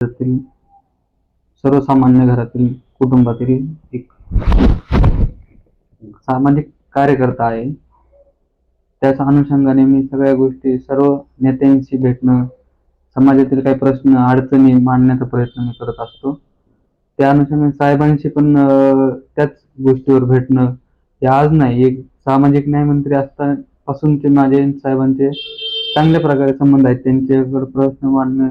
घरातील सर्वसामान्य घरातील कुटुंबातील एक सामाजिक कार्यकर्ता आहे. त्याच अनुषंगाने मी सगळ्या गोष्टी सर्व नेत्यांशी भेटणं समाजातील काही प्रश्न अडचणी मांडण्याचा प्रयत्न मी करत असतो. त्या अनुषंगाने साहेबांशी पण त्याच गोष्टीवर भेटणं हे आज नाही एक सामाजिक न्याय मंत्री असतापासूनचे माझे साहेबांचे चांगल्या प्रकारे संबंध आहेत. त्यांच्यावर प्रश्न मांडणं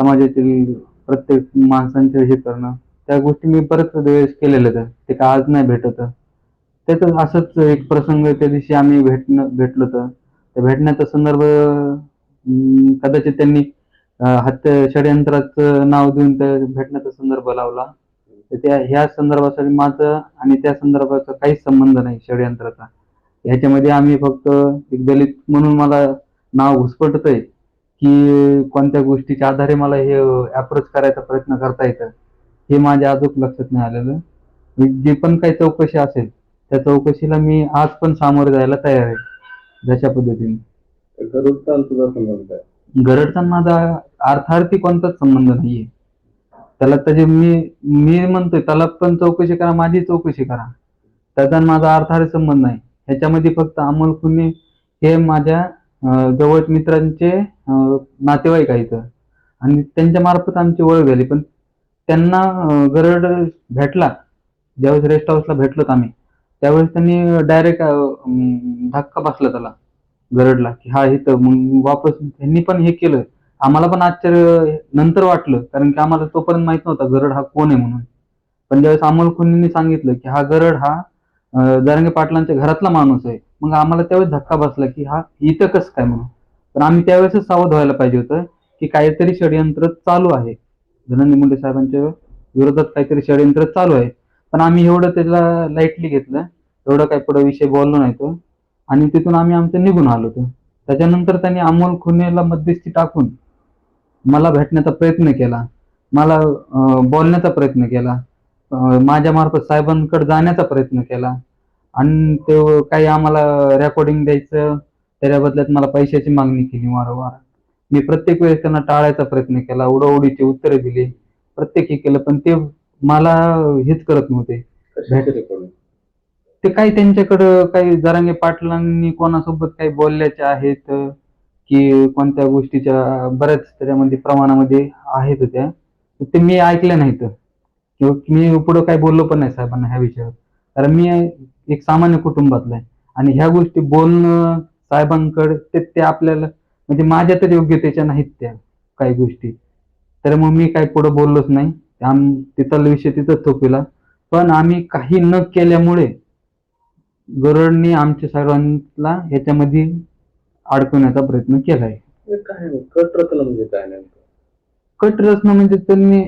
समाजातील प्रत्येक माणसांचे हे करणं त्या गोष्टी मी बरेच वेळेस केलेल्या आहेत. ते का आज नाही भेटत? त्याच असंच एक प्रसंग त्या दिवशी आम्ही भेटणं भेटलो तर त्या भेटण्याचा संदर्भ कदाचित त्यांनी हत्या षडयंत्राचं नाव देऊन त्या भेटण्याचा संदर्भ लावला. तर त्या ह्या संदर्भासाठी माझं आणि त्या संदर्भाचा काहीच संबंध नाही षडयंत्राचा. ह्याच्यामध्ये आम्ही फक्त एक दलित म्हणून मला नाव घुसपटतंय. की कोणत्या गोष्टीच्या आधारे मला हे अप्रोच करायचा प्रयत्न करता येतं हे माझ्या अजून लक्षात नाही आलेलं. जे पण काही चौकशी असेल त्या चौकशीला मी आज पण सामोरे जायला तयार आहे जशा पद्धतीने. गरुडचा आणि तुझा संबंध आहे गरडचा माझा अर्थार्थी कोणताच संबंध नाहीये. त्याला त्याचे मी मी म्हणतोय त्याला पण चौकशी करा माझी चौकशी करा. त्याचा माझा अर्थार्थी संबंध नाही. ह्याच्यामध्ये फक्त अमोल खुने हे माझ्या जवळ मित्रांचे नातेवाईक आहेत आणि त्यांच्या मार्फत आमची ओळख झाली. पण त्यांना गरड भेटला. ज्यावेळेस रेस्ट हाऊसला भेटलोत आम्ही त्यावेळेस त्यांनी डायरेक्ट धक्का बसला त्याला गरडला. की हा इथं मग वापस त्यांनी पण हे केलं. आम्हाला पण आश्चर्य नंतर वाटलं. कारण की आम्हाला तोपर्यंत माहीत नव्हता गरड हा कोण आहे म्हणून. पण ज्यावेळेस अमोल खुनींनी सांगितलं की हा गरड हा अं, पाटलांच्या घरातला माणूस आहे. मग आम्हाला त्यावेळेस धक्का बसला की हा इथं कसं काय म्हणून पण आम्ही त्यावेळेसच सावध व्हायला पाहिजे होतं की काहीतरी षडयंत्र चालू आहे. धनंजय मुंडे साहेबांच्या विरोधात काहीतरी षडयंत्र चालू आहे. पण आम्ही एवढं त्याला लाईटली घेतलं एवढं काही पुढे विषय बोललो नाही तो. आणि तिथून आम्ही आमचं निघून आलो होतो. त्याच्यानंतर त्यांनी अमोल खुनेला मध्यस्थी टाकून मला भेटण्याचा प्रयत्न केला. मला बोलण्याचा प्रयत्न केला. माझ्या मार्फत साहेबांकडे जाण्याचा प्रयत्न केला. आणि ते काही आम्हाला रेकॉर्डिंग द्यायचं त्याच्या बदल्यात मला पैशाची मागणी केली वारंवार. मी प्रत्येक वेळेस त्यांना टाळायचा प्रयत्न केला उडवडीची उत्तरे दिली प्रत्येक हे केलं पण ते मला हेच करत नव्हते. ते काही त्यांच्याकडं काही जरांगे पाटलांनी कोणासोबत काही बोलल्याचे आहेत की कोणत्या गोष्टीच्या बऱ्याच त्याच्यामध्ये प्रमाणामध्ये आहेत त्या ते मी ऐकल्या नाहीत. किंवा मी पुढं काही बोललो पण नाही साहेबांना ह्या विषयावर. कारण मी एक सामान्य कुटुंबातला आहे. आणि ह्या गोष्टी बोलणं साहेबांकडे ते ते आपल्याला म्हणजे माझ्या तर योग्यतेच्या नाहीत त्या काही गोष्टी. तर मग मी काही पुढे बोललोच नाही. आम तिथला विषय तिथंच थोपविला पण आम्ही काही न केल्यामुळे गरुडनी आमच्या सर्वांना ह्याच्यामध्ये अडकवण्याचा प्रयत्न केलाय. काय कट रचना म्हणजे काय कट रचना म्हणजे त्यांनी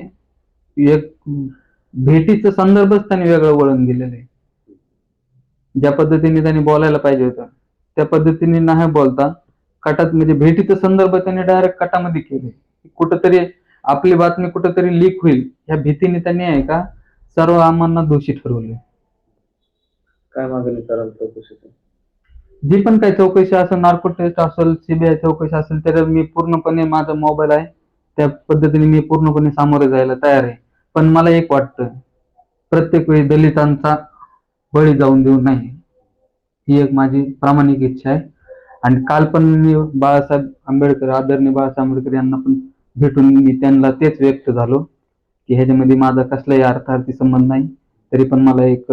एक भेटीचा संदर्भच त्यांनी वेगळं वळण दिलेलं आहे. ज्या पद्धतीने त्यांनी बोलायला पाहिजे होतं त्या पद्धतीने नाही बोलता कटात म्हणजे भेटीचा संदर्भ त्यांनी डायरेक्ट कटामध्ये केले. कुठंतरी आपली बातमी कुठंतरी लीक होईल ह्या भीतीने त्यांनी आहे का सर्व आम्हाला दोषी ठरवले. काय मागणी कराल चौकशीची जी पण काही चौकशी असेल नार्को टेस्ट असेल सीबीआय चौकशी असेल तर मी पूर्णपणे माझा मोबाईल आहे त्या पद्धतीने मी पूर्णपणे सामोरे जायला तयार आहे. पण मला एक वाटतं प्रत्येक वेळी दलितांचा बळी जाऊन देऊ नाही ही एक माझी प्रामाणिक इच्छा आहे. आणि काल पण मी बाळासाहेब आंबेडकर आदरणीय बाळासाहेब आंबेडकर यांना पण भेटून मी त्यांना तेच व्यक्त झालो की ह्याच्यामध्ये माझा कसलाही अर्थार्थी संबंध नाही तरी पण मला एक